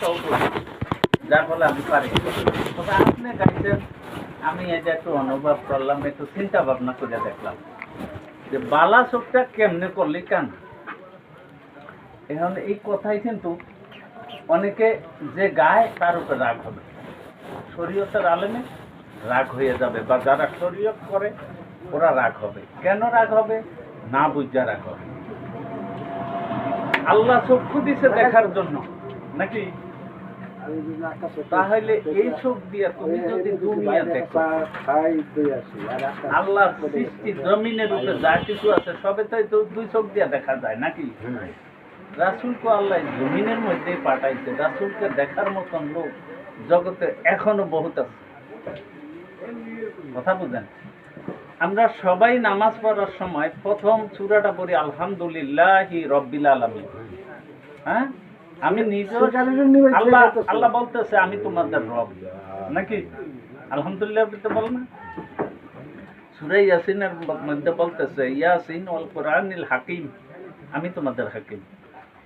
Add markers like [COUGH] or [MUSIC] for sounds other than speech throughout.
চেষ্টাও করি যার ফলে আমি পারি। তবে আপনি গাইছেন আমি এটা একটু অনুভব করলাম, একটু চিন্তা ভাবনা করে দেখলাম যে বালা চোখটা কেমনে করলি কেন? এখন এই কথাই কিন্তু অনেকে যে গায়, তার উপর রাগ হবে। শরীয়তের আলেমে রাগ হয়ে যাবে, বা যারা শরীয়ত করে, ওরা রাগ হবে। কেন রাগ হবে? না বুঝা রাগ হবে। আল্লাহ চক্ষু দিছে দেখার জন্য। নাকি? তাহলে এই চোখ দিয়ে তুমি যদি দুনিয়া দেখো, আল্লাহর সৃষ্টি জমিনের উপরে যা কিছু আছে, সবে তো তো দুই চোখ দিয়ে দেখা যায় নাকি? রাসুলকে আল্লাহ জমিনের মধ্যে পাঠাইছে, রাসুলকে দেখার মতন লোক জগতে এখনও বহুত আছে। কথা বুঝেন? আমরা সবাই নামাজ পড়ার সময় প্রথম চূড়াটা পড়ি, আলহামদুলিল্লাহ রব্বিল আলমী হ্যাঁ? আমি নিজেও আল্লাহ আল্লাহ বলতেছে আমি তোমাদের রব। নাকি? আলহামদুলিল্লাহ বলতে বল না। সুরাই ইয়াসিনের মধ্যে বলতেছে ইয়াসিন ওয়াল কোরআনিল হাকিম। আমি তোমাদের হাকিম।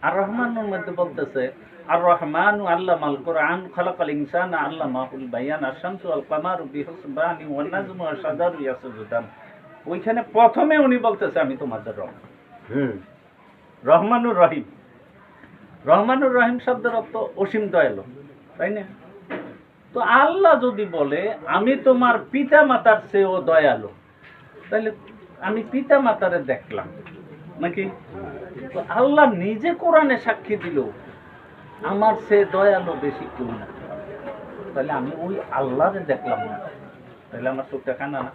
আর রহমানের মধ্যে বলতেছে আর রহমান আল্লাহ মাল কোরআন খলাকাল ইনসান আল্লাহ মাহুল বায়ান আশামসু আল কামার বিহসবানি ওয়ান নাজমু ওয়া ইয়াসজুদান। ওইখানে প্রথমে উনি বলতেছে আমি তোমাদের রব। রহমানুর রহিম। রহমানুর রহিম শব্দের অর্থ অসীম দয়ালু, তাই না? তো আল্লাহ যদি বলে, আমি তোমার পিতা মাতার চেয়েও দয়ালু তাহলে আমি পিতা মাতারে দেখলাম নাকি? তো আল্লাহ নিজে কোরআনে সাক্ষী দিল, আমার সে দয়ালু বেশি কেউ না তাহলে আমি ওই আল্লাহরে দেখলাম না। তাহলে আমার চোখটা কানা না।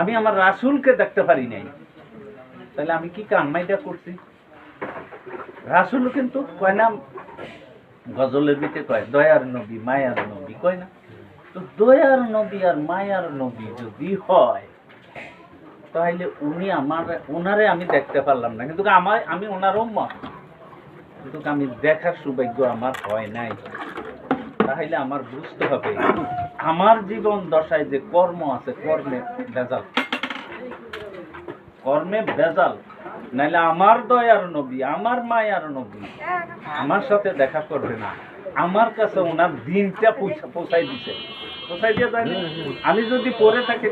আমি আমার রাসুলকে দেখতে পারি নাই। তাহলে আমি কি কামাইটা করছি? রাসুল কিন্তু কয় না, গজলের ভিতরে কয়, দয়ার নবী, মায়ার নবী কয় না? তো দয়ার নবী আর মায়ার নবী যদি হয়, তাহলে উনি আমার ওনারে আমি দেখতে পারলাম না। কিন্তু আমার আমি ওনার মত কিন্তু আমি দেখার সৌভাগ্য আমার হয় নাই। তাহলে আমার বুঝতে হবে, আমার জীবন দশায় যে কর্ম আছে, কর্মে ভেজাল। কর্মে ভেজাল। নাহলে আমার দয়ার নবী আমার মায়ার নবী। আমার সাথে দেখা করবে না। আমার কাছে ওনার দিনটা পৌঁছা- পৌঁছাই দিছে। পৌঁছাই দিয়ে যায় আমি যদি পড়ে থাকি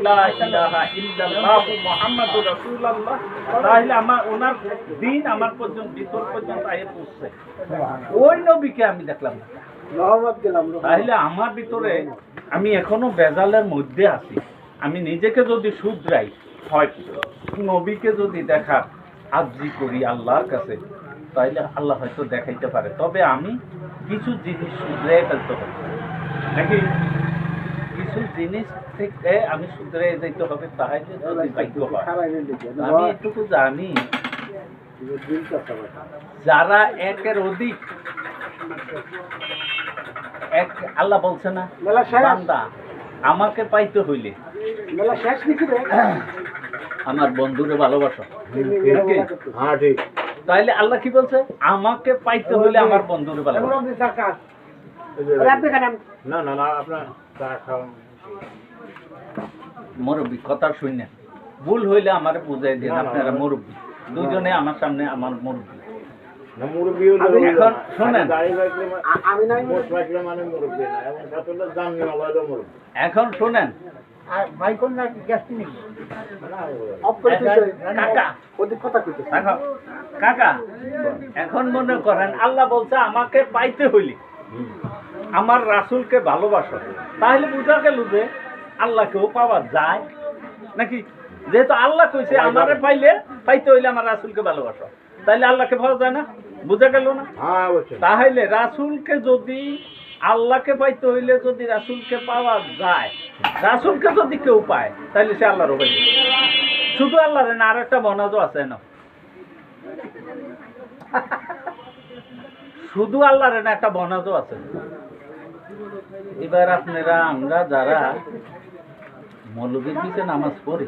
তাহলে আমার ওনার দিন আমার পর্যন্ত ভিতর পর্যন্ত আয়ে পৌঁছছে ওই নবীকে আমি দেখলাম তাহলে আমার ভিতরে আমি এখনও বেজালের মধ্যে আছি। আমি নিজেকে যদি শুধরাই হয় নবীকে যদি দেখার আর্জি করি আল্লাহর কাছে তাহলে আল্লাহ হয়তো দেখাইতে পারে। তবে আমি কিছু জিনিস শুধরে ফেলতে হবে। নাকি কিছু জিনিস থেকে আমি শুধরে যেতে হবে তাহলে যদি ভাগ্য হয়। আমি এটুকু জানি যারা একের অধিক এক আল্লাহ বলছে না বান্দা আমাকে পাইতে হইলে। মেলা শেষ [COUGHS] আমার বন্ধুরে ভালোবাসো? হ্যাঁ ঠিক। তাইলে আল্লাহ কি বলছে? আমাকে পাইতে হইলে আমার বন্ধুরে ভালোবাসো। না না না আপনার মুরব্বী কথা শুনে ভুল হইলে আমার বুঝাই দিন আপনারা মুরব্বী। দুজনে আমার সামনে আমার মুরব্বী। না মুরব্বী হলো আমি এখন শোনেন। এখন ভাই কোন না কাকা মনে করেন আল্লাহ বলছে আমাকে পাইতে হইলে আমার রাসূলকে ভালোবাসো। তাহলে বুঝা গেল যে আল্লাহকেও পাওয়া যায়। নাকি? যেহেতু আল্লাহ কইছে আমারে পাইলে পাইতে হইলে আমার রাসূলকে ভালোবাসো। তাইলে আল্লাহকে পাওয়া যায় না? বুঝা গেল না? হ্যাঁ তাহলে রাসূলকে যদি আল্লাহকে পাইতে হইলে যদি রাসূলকে পাওয়া যায়, রাসূলকে যদি কেউ পায় তাহলে সে আল্লাহর হবে শুধু আল্লাহর না, আর একটা মনাজও আছে না। শুধু আল্লাহর না, একটা বনাজও আছে। এবার আপনারা, আমরা যারা মৌলবীর পিছে নামাজ পড়ি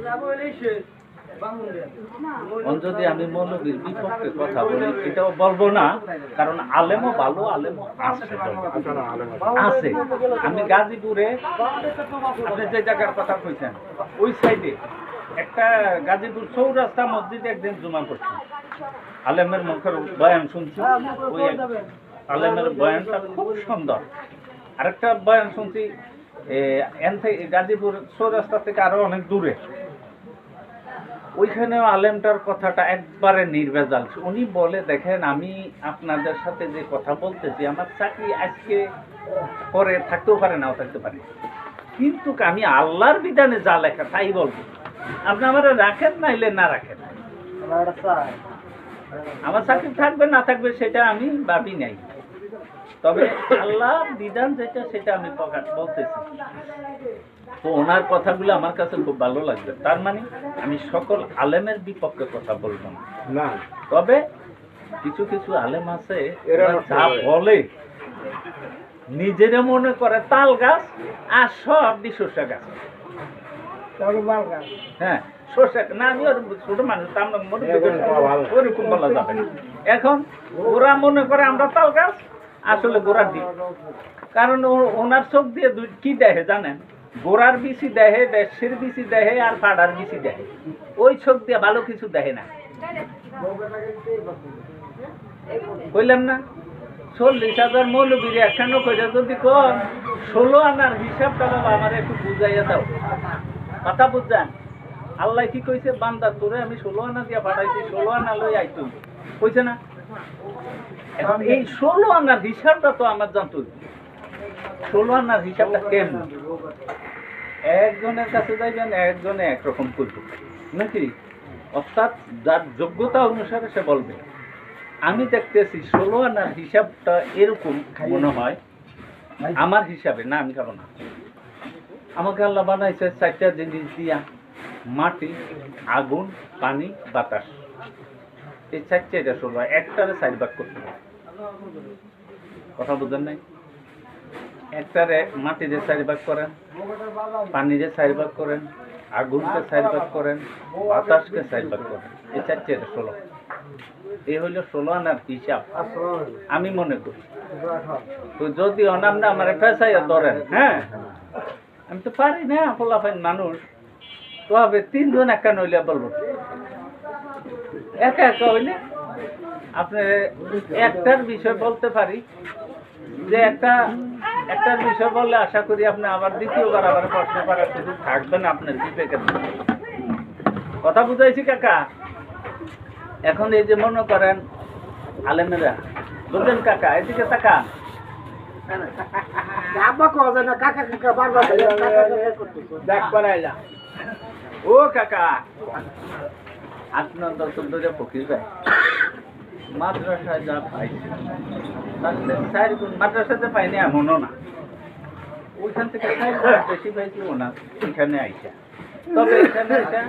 যদি আমি মৌলবীর বিপক্ষে কথা বলি এটাও বলব না কারণ আলেমও ভালো আলেমও আছে আছে। আমি গাজীপুরে আপনি যে জায়গার কথা কইছেন ওই সাইডে একটা গাজীপুর চৌরাস্তা মসজিদে একদিন জুমা পড়ছি আলেমের মুখের বয়ান শুনছি। ওই আলেমের বয়ানটা খুব সুন্দর। আরেকটা বয়ান শুনছি এ, এন থেকে গাজীপুর চৌরাস্তা থেকে আরও অনেক দূরে। ওইখানেও আলেমটার কথাটা একবারে নির্ভেজাল। উনি বলে দেখেন আমি আপনাদের সাথে যে কথা বলতেছি আমার চাকরি আজকে পরে থাকতেও পারে নাও থাকতে পারে। কিন্তু আমি আল্লাহর বিধানে যা লেখা তাই বলব। আপনি আমার রাখেন নাইলে না রাখেন। আমার চাকরি থাকবে না থাকবে সেটা আমি ভাবি নাই। তবে আল্লাহর বিধান যেটা সেটা আমি প্রকাশ বলতেছি। তো ওনার কথাগুলো আমার কাছে খুব ভালো লাগবে। তার মানে আমি সকল আলেমের বিপক্ষে কথা বলব না। তবে কিছু কিছু আলেম আছে এরা যা বলে। নিজেরা মনে করে তাল গাছ আর সব সর্ষে গাছ। হ্যাঁ সর্ষে না আমি ছোট মানুষ আমরা মনে। ওরকম বলা যাবে এখন ওরা মনে করে আমরা তাল গাছ আসলে গোড়ার দিক। কারণ ওনার চোখ দিয়ে কি দেখে জানেন? গোড়ার বিচি দেখে বেশের বিচি দেখে আর ফাড়ার বিচি দেহে। ওই চোখ দিয়ে ভালো কিছু দেখে না। কইলাম না? চল্লিশ হাজার মৌলবীর একখানো কইরা যদি কন, ষোলো আনার হিসাবটা বাবা আমার একটু বুঝাইয়া দাও। কথা বুঝছেন? আল্লাহ কি কইছে? বান্দা, তোরে আমি ষোলো আনা দিয়া পাঠাইছি, ষোলো আনা লই আইতো কইছে না? এখন এই ষোলো আনার হিসাবটা তো আমার জানতে ষোলো আনার হিসাবটা কেমন? একজনের কাছে যাইবেন, একজনে একরকম করবে। নাকি? অর্থাৎ যার যোগ্যতা অনুসারে সে বলবে। আমি দেখতেছি ষোলো আনার হিসাবটা এরকম মনে হয়। আমার হিসাবে, না, আমি কারও না। আমাকে আল্লাহ বানাইছে চারটা জিনিস দিয়া, মাটি, আগুন, পানি, বাতাস। এই চারটে এটা ষোলো একটারে সাইড ভাগ করতে হবে। কথা বুঝেন নাই? একটারে মাটিতে সাইড ভাগ করেন, পানিতে সাইড ভাগ করেন আগুনকে সাইড ভাগ করেন, বাতাসকে সাইড ভাগ করেন। এই চারটে এটা ষোলো। এই হইল ষোলো আনার হিসাব। আমি মনে করি। তো যদি অনামটা আমার ফেসাইয়া ধরেন হ্যাঁ? আমি তো পারি না ফলাফাইন মানুষ। তো হবে তিনজন একা নইলে বলব। একা একা হইলে আপনি একটার বিষয় বলতে পারি যে একটা একটার বিষয় বললে আশা করি আপনি আবার দ্বিতীয়বার আবার প্রশ্ন করার সুযোগ থাকবেন আপনার বিবেকের। কথা বুঝাইছি কাকা? এখন এই যে মনে করেন আলেমেরা বুঝলেন কাকা? এদিকে কাকা বারবার কাকা কাকা আপনার দর্শন ধরে ফকির ভাই। মাদ্রাসায় যা পাইছি গুণ। মাদ্রাসাতে পাইনি এমনও না। ওইখান থেকে বেশি পাইছি ওনার এখানে আইসা। তবে এখানে আইসা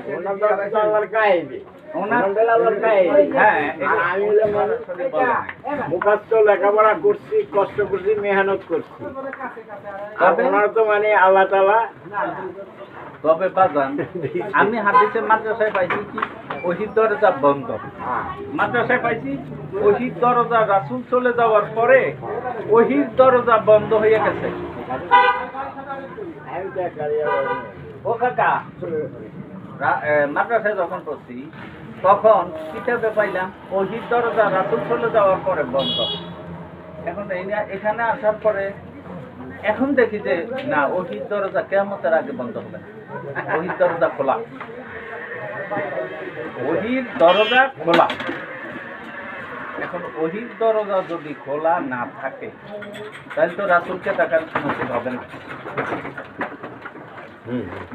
ওনার হ্যাঁ লেখাপড়া করছি কষ্ট করছি মেহনত করছি। ওনার তো মানে আল্লাহ তালা তবে বাজান। আমি হাদিসের মাদ্রাসায় পাইছি কি? ওহির দরজা বন্ধ। মাদ্রাসায় পাইছি ওহির দরজা রাসুল চলে যাওয়ার পরে ওহির দরজা বন্ধ হয়ে গেছে। ও কাকা মাদ্রাসায় যখন পড়ছি, তখন কিতাবে পাইলাম, ওহির দরজা রাসুল চলে যাওয়ার পরে বন্ধ। এখন এখানে আসার পরে এখন দেখি যে না ওহির দরজা কেমতের আগে বন্ধ হবে। ওহির দরজা খোলা। ওহির দরজা খোলা। এখন ওহির দরজা যদি খোলা না থাকে তাহলে তো রাসুলকে দেখার নসিব হবে না।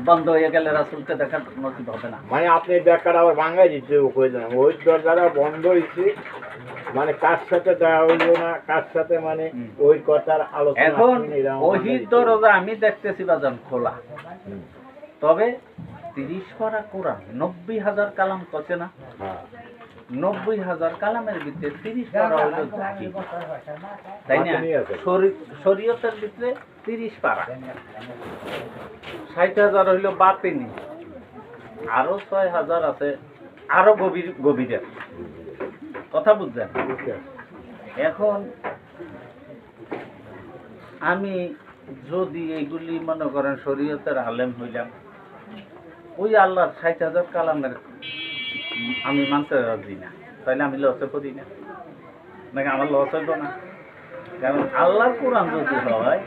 বন্ধ হয়ে গেলে রাসুলকে দেখার নসিব হবে না। মানে আপনি ব্যাখ্যাটা আবার ভাঙাই দিচ্ছে ওই দরজাটা বন্ধ হয়েছে মানে কার সাথে দেওয়া হইল না কার সাথে মানে ওই কথার আলোচনা এখন ওহির দরজা আমি দেখতেছি বাজান খোলা। তবে তিরিশ পারা কোরআন নব্বই হাজার কালাম কছে না? হ্যাঁ। নব্বই হাজার কালামের ভিতরে তিরিশ পারা হইল জাতি। তাই না? শরীয়তের ভিতরে তিরিশ পারা। ষাট হাজার হইল বাতিনি। আরও ছয় হাজার আছে আরও গভীর গভীরের। কথা বুঝছেন এখন আমি যদি এইগুলি মনে করেন শরীয়তের আলেম হইলাম, ওই আল্লাহর ষাট হাজার কালামের আমি মানতে রাজি না। তাহলে আমি লসে করি না। নাকি আমার লস হইব না? কারণ আল্লাহর কোরআন যদি হয়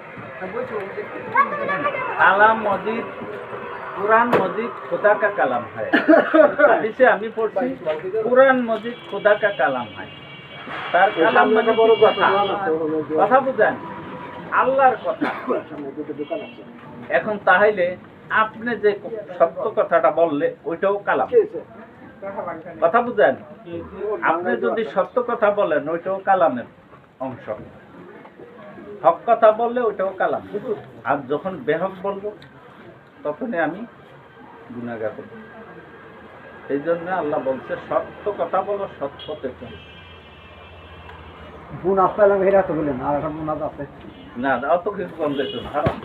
কালাম মজিদ কোরআন মজিদ খোদা কা কালাম হয়। হাদিসে আমি পড়ছি কোরআন মজিদ খোদা কা কালাম হয়। তার কালাম মানে বড় কথা কথা? কথা বুঝেন আল্লাহর কথা। এখন তাহলে আপনি যে সত্য কথাটা বললে ওইটাও কালাম। কথা বুঝেন? আপনি যদি সত্য কথা বলেন ওইটাও কালামের অংশ। হক কথা বললে ওইটাও কালাম। আর যখন বেহক বলব তখনই আমি গুণাগার করব এই জন্য আল্লাহ বলছে সত্য কথা বলো সত্যতে পথে গুণ বোন আসলাম হেরা তো বলেন আর একটা বোন আছে। না অত কিছু কম দেখুন না। হারাম।